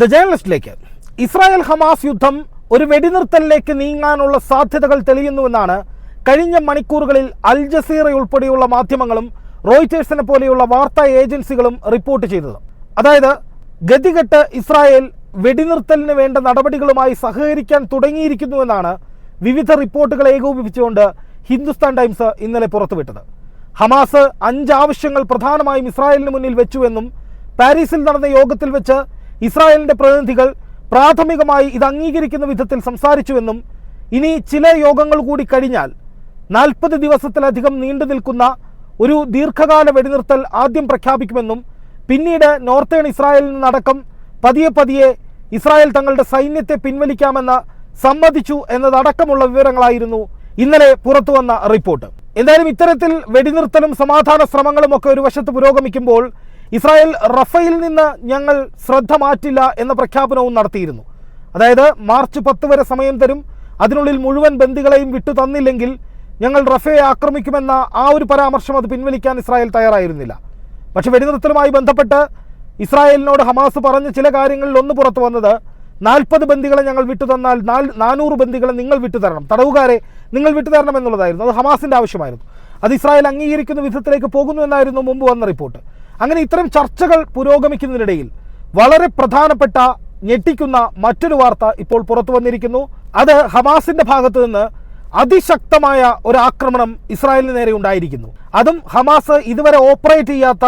The ജേണലിസ്റ്റിലേക്ക് Israel Hamas യുദ്ധം ഒരു വെടിനിർത്തലിലേക്ക് നീങ്ങാനുള്ള സാധ്യതകൾ തെളിയുന്നുവെന്നാണ് കഴിഞ്ഞ മണിക്കൂറുകളിൽ അൽ ജസീറ ഉൾപ്പെടെയുള്ള മാധ്യമങ്ങളും റോയിറ്റേഴ്സിനെ പോലെയുള്ള വാർത്താ ഏജൻസികളും റിപ്പോർട്ട് ചെയ്തത്. അതായത് ഗതികെട്ട് ഇസ്രായേൽ വെടിനിർത്തലിന് വേണ്ട നടപടികളുമായി സഹകരിക്കാൻ തുടങ്ങിയിരിക്കുന്നുവെന്നാണ് വിവിധ റിപ്പോർട്ടുകൾ ഏകോപിപ്പിച്ചുകൊണ്ട് ഹിന്ദുസ്ഥാൻ ടൈംസ് ഇന്നലെ പുറത്തുവിട്ടത്. ഹമാസ് അഞ്ച് ആവശ്യങ്ങൾ പ്രധാനമായും ഇസ്രായേലിന് മുന്നിൽ വെച്ചുവെന്നും പാരീസിൽ നടന്ന യോഗത്തിൽ വെച്ച് ഇസ്രായേലിന്റെ പ്രതിനിധികൾ പ്രാഥമികമായി ഇത് അംഗീകരിക്കുന്ന വിധത്തിൽ സംസാരിച്ചുവെന്നും ഇനി ചില യോഗങ്ങൾ കൂടി കഴിഞ്ഞാൽ നാൽപ്പത് ദിവസത്തിലധികം നീണ്ടു നിൽക്കുന്ന ഒരു ദീർഘകാല വെടിനിർത്തൽ ആദ്യം പ്രഖ്യാപിക്കുമെന്നും പിന്നീട് നോർത്തേൺ ഇസ്രായേലിൽ നിന്നടക്കം പതിയെ പതിയെ ഇസ്രായേൽ തങ്ങളുടെ സൈന്യത്തെ പിൻവലിക്കാമെന്ന് സമ്മതിച്ചു എന്നതടക്കമുള്ള വിവരങ്ങളായിരുന്നു ഇന്നലെ പുറത്തു വന്ന റിപ്പോർട്ട്. എന്തായാലും ഇത്തരത്തിൽ വെടിനിർത്തലും സമാധാന ശ്രമങ്ങളും ഒക്കെ ഒരു വശത്ത് പുരോഗമിക്കുമ്പോൾ ഇസ്രായേൽ റഫയിൽ നിന്ന് ഞങ്ങൾ ശ്രദ്ധ മാറ്റില്ല എന്ന പ്രഖ്യാപനവും നടത്തിയിരുന്നു. അതായത് മാർച്ച് പത്ത് വരെ സമയം തരും. അതിനുള്ളിൽ മുഴുവൻ ബന്ദികളെയും വിട്ടു തന്നില്ലെങ്കിൽ ഞങ്ങൾ റഫയെ ആക്രമിക്കുമെന്ന ആ ഒരു പരാമർശം അത് പിൻവലിക്കാൻ ഇസ്രായേൽ തയ്യാറായിരുന്നില്ല. പക്ഷെ വെടിനിർത്തലുമായി ബന്ധപ്പെട്ട് ഇസ്രായേലിനോട് ഹമാസ് പറഞ്ഞ ചില കാര്യങ്ങളിൽ ഒന്ന് പുറത്തു വന്നത് നാൽപ്പത് ബന്ദികളെ ഞങ്ങൾ വിട്ടു തന്നാൽ നാല് നാനൂറ് ബന്ദികളെ നിങ്ങൾ വിട്ടു തരണം. തടവുകാരെ നിങ്ങൾ വിട്ടു തരണം എന്നുള്ളതായിരുന്നു. അത് ഹമാസിന്റെ ആവശ്യമായിരുന്നു. അത് ഇസ്രായേൽ അംഗീകരിക്കുന്ന വിധത്തിലേക്ക് പോകുന്നു എന്നായിരുന്നു മുമ്പ് വന്ന റിപ്പോർട്ട്. അങ്ങനെ ഇത്തരം ചർച്ചകൾ പുരോഗമിക്കുന്നതിനിടയിൽ വളരെ പ്രധാനപ്പെട്ട ഞെട്ടിക്കുന്ന മറ്റൊരു വാർത്ത ഇപ്പോൾ പുറത്തു വന്നിരിക്കുന്നു. അത് ഹമാസിന്റെ ഭാഗത്ത് നിന്ന് അതിശക്തമായ ഒരു ആക്രമണം ഇസ്രായേലിന് നേരെ ഉണ്ടായിരിക്കുന്നു. അതും ഹമാസ് ഇതുവരെ ഓപ്പറേറ്റ് ചെയ്യാത്ത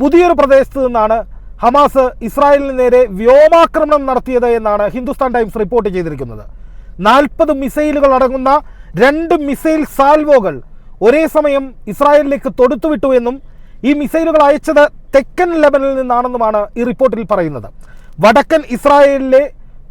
പുതിയൊരു പ്രദേശത്ത് നിന്നാണ് ഹമാസ് ഇസ്രായേലിന് നേരെ വ്യോമാക്രമണം നടത്തിയത് എന്നാണ് ഹിന്ദുസ്ഥാൻ ടൈംസ് റിപ്പോർട്ട് ചെയ്തിരിക്കുന്നത്. നാൽപ്പത് മിസൈലുകൾ അടങ്ങുന്ന രണ്ട് മിസൈൽ സാൽവോകൾ ഒരേ സമയം ഇസ്രായേലിലേക്ക് തൊടുത്തുവിട്ടു എന്നും ഈ മിസൈലുകൾ അയച്ചത് തെക്കൻ ലെബനിൽ നിന്നാണെന്നുമാണ് ഈ റിപ്പോർട്ടിൽ പറയുന്നത്. വടക്കൻ ഇസ്രായേലിലെ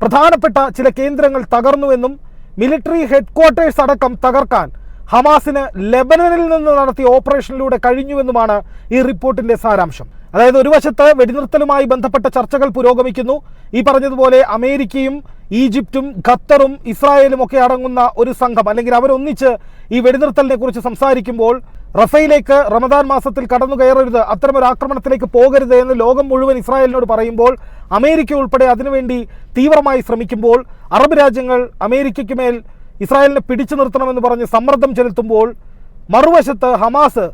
പ്രധാനപ്പെട്ട ചില കേന്ദ്രങ്ങൾ തകർന്നുവെന്നും മിലിറ്ററി ഹെഡ്ക്വാർട്ടേഴ്സ് അടക്കം തകർക്കാൻ ഹമാസിന് ലെബനനിൽ നിന്ന് നടത്തിയ ഓപ്പറേഷനിലൂടെ കഴിഞ്ഞുവെന്നുമാണ് ഈ റിപ്പോർട്ടിന്റെ സാരാംശം. അതായത് ഒരു വശത്ത് വെടിനിർത്തലുമായി ബന്ധപ്പെട്ട ചർച്ചകൾ പുരോഗമിക്കുന്നു. ഈ പറഞ്ഞതുപോലെ അമേരിക്കയും ഈജിപ്തും ഖത്തറും ഇസ്രായേലും ഒക്കെ അടങ്ങുന്ന ഒരു സംഘം അല്ലെങ്കിൽ അവരൊന്നിച്ച് ഈ വെടിനിർത്തലിനെ കുറിച്ച് സംസാരിക്കുമ്പോൾ റഫയിലേക്ക് റമദാൻ മാസത്തിൽ കടന്നു കയറരുത്. അത്തരമൊരു ആക്രമണത്തിലേക്ക് പോകരുത് എന്ന് ലോകം മുഴുവൻ ഇസ്രായേലിനോട് പറയുമ്പോൾ അമേരിക്ക ഉൾപ്പെടെ അതിനുവേണ്ടി തീവ്രമായി ശ്രമിക്കുമ്പോൾ അറബ് രാജ്യങ്ങൾ അമേരിക്കയ്ക്ക് മേൽ ഇസ്രായേലിനെ പിടിച്ചു നിർത്തണമെന്ന് പറഞ്ഞ് സമ്മർദ്ദം ചെലുത്തുമ്പോൾ മറുവശത്ത് ഹമാസ്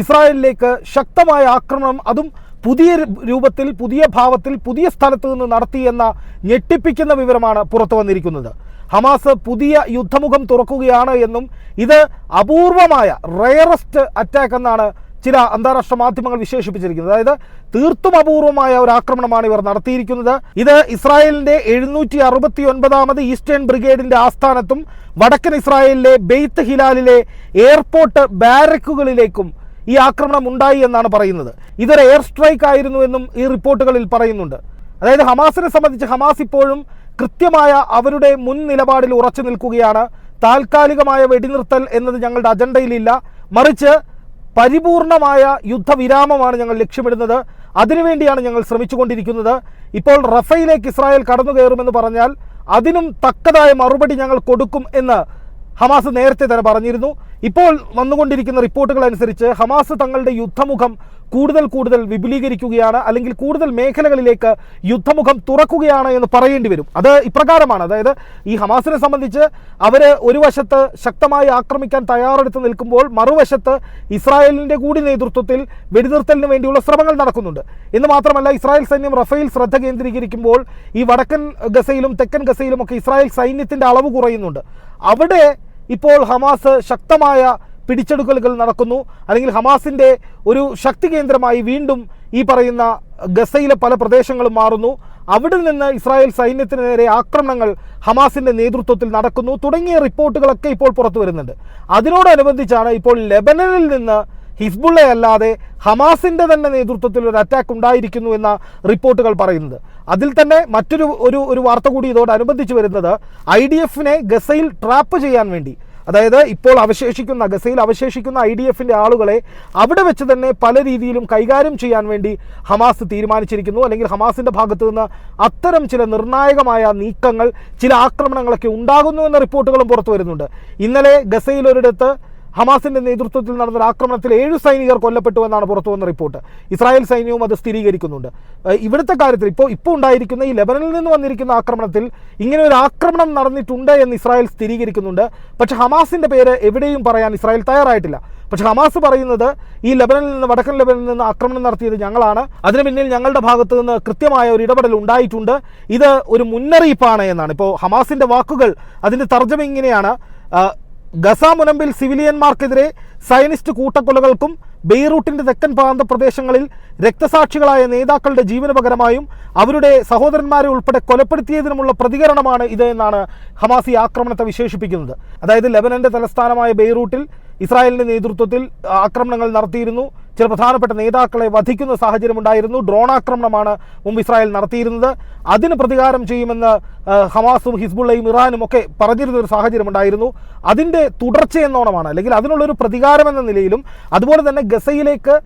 ഇസ്രായേലിലേക്ക് ശക്തമായ ആക്രമണം അതും പുതിയ രൂപത്തിൽ പുതിയ ഭാവത്തിൽ പുതിയ സ്ഥലത്ത് നിന്ന് നടത്തി എന്ന ഞെട്ടിപ്പിക്കുന്ന വിവരമാണ് പുറത്തു വന്നിരിക്കുന്നത്. ഹമാസ് പുതിയ യുദ്ധമുഖം തുറക്കുകയാണ് എന്നും ഇത് അപൂർവമായ റയറസ്റ്റ് അറ്റാക്ക് എന്നാണ് ചില അന്താരാഷ്ട്ര മാധ്യമങ്ങൾ വിശേഷിപ്പിച്ചിരിക്കുന്നത്. അതായത് തീർത്തും അപൂർവമായ ഒരു ആക്രമണമാണ് ഇവർ നടത്തിയിരിക്കുന്നത്. ഇത് ഇസ്രായേലിന്റെ എഴുന്നൂറ്റി അറുപത്തി ഒൻപതാമത് ഈസ്റ്റേൺ ബ്രിഗേഡിന്റെ ആസ്ഥാനത്തും വടക്കൻ ഇസ്രായേലിലെ ബെയ്ത്ത് ഹിലാലിലെ എയർപോർട്ട് ബാരക്കുകളിലേക്കും ഈ ആക്രമണം ഉണ്ടായി എന്നാണ് പറയുന്നത്. ഇതൊരു എയർ സ്ട്രൈക്ക് ആയിരുന്നു എന്നും ഈ റിപ്പോർട്ടുകളിൽ പറയുന്നുണ്ട്. അതായത് ഹമാസിനെ സംബന്ധിച്ച് ഹമാസ് ഇപ്പോഴും കൃത്യമായ അവരുടെ മുൻ നിലപാടിൽ ഉറച്ചു നിൽക്കുകയാണ്. താൽക്കാലികമായ വെടിനിർത്തൽ എന്നത് ഞങ്ങളുടെ അജണ്ടയിലില്ല. മറിച്ച് പരിപൂർണമായ യുദ്ധവിരാമമാണ് ഞങ്ങൾ ലക്ഷ്യമിടുന്നത്. അതിനുവേണ്ടിയാണ് ഞങ്ങൾ ശ്രമിച്ചുകൊണ്ടിരിക്കുന്നത്. ഇപ്പോൾ റഫയിലേക്ക് ഇസ്രായേൽ കടന്നു കയറുമെന്ന് പറഞ്ഞാൽ അതിനും തക്കതായ മറുപടി ഞങ്ങൾ കൊടുക്കും എന്ന് ഹമാസ് നേരത്തെ തന്നെ പറഞ്ഞിരുന്നു. ഇപ്പോൾ വന്നുകൊണ്ടിരിക്കുന്ന റിപ്പോർട്ടുകൾ അനുസരിച്ച് ഹമാസ് തങ്ങളുടെ യുദ്ധമുഖം കൂടുതൽ കൂടുതൽ വിപുലീകരിക്കുകയാണ് അല്ലെങ്കിൽ കൂടുതൽ മേഖലകളിലേക്ക് യുദ്ധമുഖം തുറക്കുകയാണ് എന്ന് പറയേണ്ടി വരും. അത് ഇപ്രകാരമാണ്. അതായത് ഈ ഹമാസിനെ സംബന്ധിച്ച് അവർ ഒരു വശത്ത് ശക്തമായി ആക്രമിക്കാൻ തയ്യാറെടുത്ത് നിൽക്കുമ്പോൾ മറുവശത്ത് ഇസ്രായേലിന്റെ കൂടി നേതൃത്വത്തിൽ വെടിനിർത്തലിന് വേണ്ടിയുള്ള ശ്രമങ്ങൾ നടക്കുന്നുണ്ട്. എന്ന് മാത്രമല്ല ഇസ്രായേൽ സൈന്യം റഫേൽ ശ്രദ്ധ കേന്ദ്രീകരിക്കുമ്പോൾ ഈ വടക്കൻ ഗസയിലും തെക്കൻ ഗസയിലും ഒക്കെ ഇസ്രായേൽ സൈന്യത്തിന്റെ അളവ് കുറയുന്നുണ്ട്. അവിടെ ഇപ്പോൾ ഹമാസ് ശക്തമായ പിടിച്ചെടുക്കലുകൾ നടക്കുന്നു. അല്ലെങ്കിൽ ഹമാസിന്റെ ഒരു ശക്തി കേന്ദ്രമായി വീണ്ടും ഈ പറയുന്ന ഗസയിലെ പല പ്രദേശങ്ങളും മാറുന്നു. അവിടെ നിന്ന് ഇസ്രായേൽ സൈന്യത്തിന് നേരെ ആക്രമണങ്ങൾ ഹമാസിന്റെ നേതൃത്വത്തിൽ നടക്കുന്നു. തുടങ്ങിയ റിപ്പോർട്ടുകളൊക്കെ ഇപ്പോൾ പുറത്തു വരുന്നുണ്ട്. അതിനോടനുബന്ധിച്ചാണ് ഇപ്പോൾ ലെബനനിൽ നിന്ന് ഹിസ്ബുള്ള അല്ലാതെ ഹമാസിന്റെ തന്നെ നേതൃത്വത്തിൽ ഒരു അറ്റാക്ക് ഉണ്ടായിരിക്കുന്നു എന്ന റിപ്പോർട്ടുകൾ പറയുന്നത്. അതിൽ തന്നെ മറ്റൊരു ഒരു ഒരു വാർത്ത കൂടി ഇതോടനുബന്ധിച്ച് വരുന്നത് ഐ ഡി എഫിനെ ഗസയിൽ ട്രാപ്പ് ചെയ്യാൻ വേണ്ടി അതായത് ഇപ്പോൾ അവശേഷിക്കുന്ന ഗസയിൽ അവശേഷിക്കുന്ന ഐ ഡി എഫിന്റെ ആളുകളെ അവിടെ വെച്ച് തന്നെ പല രീതിയിലും കൈകാര്യം ചെയ്യാൻ വേണ്ടി ഹമാസ് തീരുമാനിച്ചിരിക്കുന്നു. അല്ലെങ്കിൽ ഹമാസിന്റെ ഭാഗത്തു നിന്ന് അത്തരം ചില നിർണായകമായ നീക്കങ്ങൾ ചില ആക്രമണങ്ങളൊക്കെ ഉണ്ടാകുന്നു എന്ന റിപ്പോർട്ടുകളും പുറത്തു വരുന്നുണ്ട്. ഇന്നലെ ഗസയിൽ ഒരിടത്ത് ഹമാസിന്റെ നേതൃത്വത്തിൽ നടന്ന ആക്രമണത്തിൽ ഏഴ് സൈനികർ കൊല്ലപ്പെട്ടു എന്നാണ് പുറത്തു വന്ന റിപ്പോർട്ട്. ഇസ്രായേൽ സൈന്യവും അത് സ്ഥിരീകരിക്കുന്നുണ്ട്. ഇവിടുത്തെ കാര്യത്തിൽ ഇപ്പോൾ ഇപ്പോൾ ഉണ്ടായിരിക്കുന്ന ഈ ലെബനനിൽ നിന്ന് വന്നിരിക്കുന്ന ആക്രമണത്തിൽ ഇങ്ങനെ ഒരു ആക്രമണം നടന്നിട്ടുണ്ട് എന്ന് ഇസ്രായേൽ സ്ഥിരീകരിക്കുന്നുണ്ട്. പക്ഷെ ഹമാസിന്റെ പേര് എവിടെയും പറയാൻ ഇസ്രായേൽ തയ്യാറായിട്ടില്ല. പക്ഷെ ഹമാസ് പറയുന്നത് ഈ ലെബനനിൽ നിന്ന് വടക്കൻ ലെബനിൽ നിന്ന് ആക്രമണം നടത്തിയത് ഞങ്ങളാണ്. അതിന് പിന്നിൽ ഞങ്ങളുടെ ഭാഗത്ത് നിന്ന് കൃത്യമായ ഒരു ഇടപെടൽ ഉണ്ടായിട്ടുണ്ട്. ഇത് ഒരു മുന്നറിയിപ്പാണ് എന്നാണ്. ഇപ്പോൾ ഹമാസിന്റെ വാക്കുകൾ അതിന്റെ തർജമ ഇങ്ങനെയാണ്. ഗസ മുനമ്പിൽ സിവിലിയന്മാർക്കെതിരെ സയനിസ്റ്റ് കൂട്ടക്കൊലകൾക്കും ബെയ്റൂട്ടിന്റെ തെക്കൻ പ്രാന്ത പ്രദേശങ്ങളിൽ രക്തസാക്ഷികളായ നേതാക്കളുടെ ജീവനപകരമായും അവരുടെ സഹോദരന്മാരെ ഉൾപ്പെടെ കൊലപ്പെടുത്തിയതിനുമുള്ള പ്രതികരണമാണ് ഇത് എന്നാണ് ഹമാസ് ഈ ആക്രമണത്തെ വിശേഷിപ്പിക്കുന്നത്. അതായത് ലെബനന്റെ തലസ്ഥാനമായ ബെയ്റൂട്ടിൽ ഇസ്രായേലിന്റെ നേതൃത്വത്തിൽ ആക്രമണങ്ങൾ നടത്തിയിരുന്നു. ചില പ്രധാനപ്പെട്ട നേതാക്കളെ വധിക്കുന്ന സാഹചര്യം ഉണ്ടായിരുന്നു ഡ്രോൺ ആക്രമണമാണ് മുമ്പ് ഇസ്രായേൽ നടത്തിയിരുന്നത്. അതിന് പ്രതികാരം ചെയ്യുമെന്ന് ഹമാസും ഹിസ്ബുള്ളയും ഇറാനും ഒക്കെ പറഞ്ഞിരുന്ന ഒരു സാഹചര്യം സാഹചര്യമുണ്ടായിരുന്നു അതിന്റെ തുടർച്ചയെന്നോണമാണ് അല്ലെങ്കിൽ അതിനുള്ളൊരു പ്രതികാരം എന്ന നിലയിലും അതുപോലെ തന്നെ ഗസയിലേക്ക്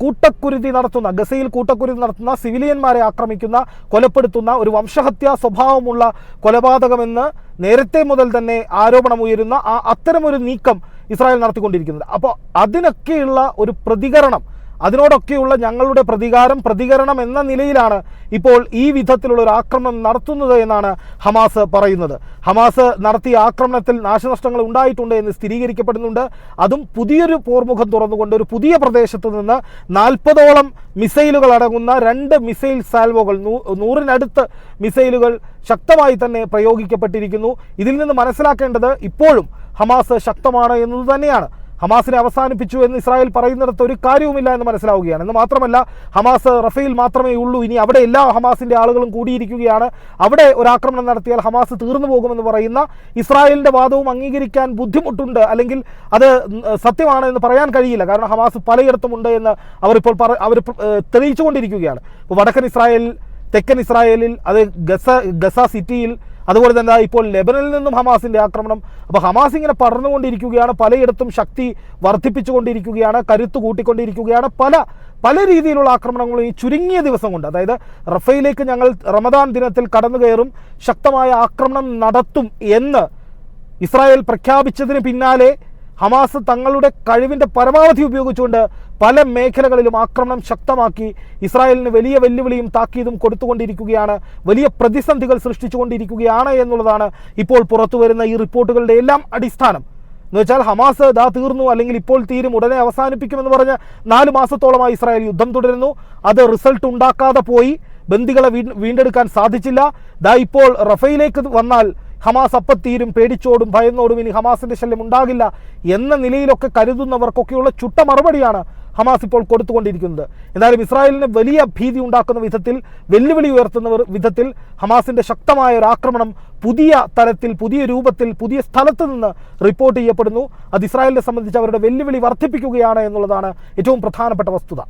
കൂട്ടക്കുരുതി നടത്തുന്ന ഗസയിൽ കൂട്ടക്കുരുതി നടത്തുന്ന സിവിലിയന്മാരെ ആക്രമിക്കുന്ന കൊലപ്പെടുത്തുന്ന ഒരു വംശഹത്യാ സ്വഭാവമുള്ള കൊലപാതകമെന്ന് നേരത്തെ മുതൽ തന്നെ ആരോപണമുയരുന്ന ആ അത്തരമൊരു നീക്കം ഇസ്രായേൽ നടത്തിക്കൊണ്ടിരിക്കുന്നത്. അപ്പോൾ അതിനൊക്കെയുള്ള ഒരു പ്രതികരണം അതിനോടൊക്കെയുള്ള ഞങ്ങളുടെ പ്രതികാരം പ്രതികരണം എന്ന നിലയിലാണ് ഇപ്പോൾ ഈ വിധത്തിലുള്ള ഒരു ആക്രമണം നടത്തുന്നത് എന്നാണ് ഹമാസ് പറയുന്നത്. ഹമാസ് നടത്തിയ ആക്രമണത്തിൽ നാശനഷ്ടങ്ങൾ ഉണ്ടായിട്ടുണ്ട് എന്ന് സ്ഥിരീകരിക്കപ്പെടുന്നുണ്ട്. അതും പുതിയൊരു പോർമുഖം തുറന്നുകൊണ്ട് ഒരു പുതിയ പ്രദേശത്ത് നിന്ന് നാൽപ്പതോളം മിസൈലുകൾ അടങ്ങുന്ന രണ്ട് മിസൈൽ സാൽവോകൾ നൂറിനടുത്ത് മിസൈലുകൾ ശക്തമായി തന്നെ പ്രയോഗിക്കപ്പെട്ടിരിക്കുന്നു. ഇതിൽ നിന്ന് മനസ്സിലാക്കേണ്ടത് ഇപ്പോഴും ഹമാസ് ശക്തമാണ് എന്നത് തന്നെയാണ്. ഹമാസിനെ അവസാനിപ്പിച്ചു എന്ന് ഇസ്രായേൽ പറയുന്നിടത്ത് ഒരു കാര്യവുമില്ല എന്ന് മനസ്സിലാവുകയാണ്. എന്ന് മാത്രമല്ല ഹമാസ് റഫേൽ മാത്രമേ ഉള്ളൂ. ഇനി അവിടെ എല്ലാ ഹമാസിന്റെ ആളുകളും കൂടിയിരിക്കുകയാണ്. അവിടെ ഒരു ആക്രമണം നടത്തിയാൽ ഹമാസ് തീർന്നു പോകുമെന്ന് പറയുന്ന ഇസ്രായേലിന്റെ വാദവും അംഗീകരിക്കാൻ ബുദ്ധിമുട്ടുണ്ട്. അല്ലെങ്കിൽ അത് സത്യമാണ് എന്ന് പറയാൻ കഴിയില്ല. കാരണം ഹമാസ് പലയിടത്തും ഉണ്ട് എന്ന് അവരിപ്പോൾ പറ അവർ തെളിയിച്ചുകൊണ്ടിരിക്കുകയാണ്. ഇപ്പോൾ വടക്കൻ ഇസ്രായേൽ തെക്കൻ ഇസ്രായേലിൽ അത് ഗസ ഗസ സിറ്റിയിൽ അതുപോലെ തന്നെ ഇപ്പോൾ ലെബനനിൽ നിന്നും ഹമാസിന്റെ ആക്രമണം. അപ്പോൾ ഹമാസ് ഇങ്ങനെ പടർന്നുകൊണ്ടിരിക്കുകയാണ് പലയിടത്തും ശക്തി വർദ്ധിപ്പിച്ചുകൊണ്ടിരിക്കുകയാണ് കരുത്ത് കൂട്ടിക്കൊണ്ടിരിക്കുകയാണ്. പല പല രീതിയിലുള്ള ആക്രമണങ്ങളും ഈ ചുരുങ്ങിയ ദിവസം കൊണ്ട് അതായത് റഫയിലേക്ക് ഞങ്ങൾ റമദാൻ ദിനത്തിൽ കടന്നു കയറും ശക്തമായ ആക്രമണം നടത്തും എന്ന് ഇസ്രായേൽ പ്രഖ്യാപിച്ചതിന് പിന്നാലെ ഹമാസ് തങ്ങളുടെ കഴിവിന്റെ പരമാവധി ഉപയോഗിച്ചുകൊണ്ട് പല മേഖലകളിലും ആക്രമണം ശക്തമാക്കി ഇസ്രായേലിന് വലിയ വെല്ലുവിളിയും താക്കീതും കൊടുത്തുകൊണ്ടിരിക്കുകയാണ്. വലിയ പ്രതിസന്ധികൾ സൃഷ്ടിച്ചുകൊണ്ടിരിക്കുകയാണ് എന്നുള്ളതാണ് ഇപ്പോൾ പുറത്തു വരുന്ന ഈ റിപ്പോർട്ടുകളുടെ എല്ലാം അടിസ്ഥാനം. എന്ന് വെച്ചാൽ ഹമാസ് ദാ തീർന്നു അല്ലെങ്കിൽ ഇപ്പോൾ തീരും ഉടനെ അവസാനിപ്പിക്കുമെന്ന് പറഞ്ഞ് നാല് മാസത്തോളമായി ഇസ്രായേൽ യുദ്ധം തുടരുന്നു. അത് റിസൾട്ട് ഉണ്ടാക്കാതെ പോയി. ബന്ദികളെ വീണ്ടെടുക്കാൻ സാധിച്ചില്ല. ദാ ഇപ്പോൾ റഫയിലേക്ക് വന്നാൽ ഹമാസ് അപ്പത്തീരും പേടിച്ചോടും ഭയന്നോടും ഇനി ഹമാസിന്റെ ശല്യം ഉണ്ടാകില്ല എന്ന നിലയിലൊക്കെ കരുതുന്നവർക്കൊക്കെയുള്ള ചുട്ട മറുപടിയാണ് ഹമാസ് ഇപ്പോൾ കൊടുത്തുകൊണ്ടിരിക്കുന്നത്. എന്നാലും ഇസ്രായേലിന് വലിയ ഭീതി ഉണ്ടാക്കുന്ന വിധത്തിൽ വെല്ലുവിളി ഉയർത്തുന്ന വിധത്തിൽ ഹമാസിന്റെ ശക്തമായ ഒരു ആക്രമണം പുതിയ തലത്തിൽ പുതിയ രൂപത്തിൽ പുതിയ സ്ഥലത്ത് നിന്ന് റിപ്പോർട്ട് ചെയ്യപ്പെടുന്നു. അത് ഇസ്രായേലിനെ സംബന്ധിച്ച് അവരുടെ വെല്ലുവിളി വർദ്ധിപ്പിക്കുകയാണ് എന്നുള്ളതാണ് ഏറ്റവും പ്രധാനപ്പെട്ട വസ്തുത.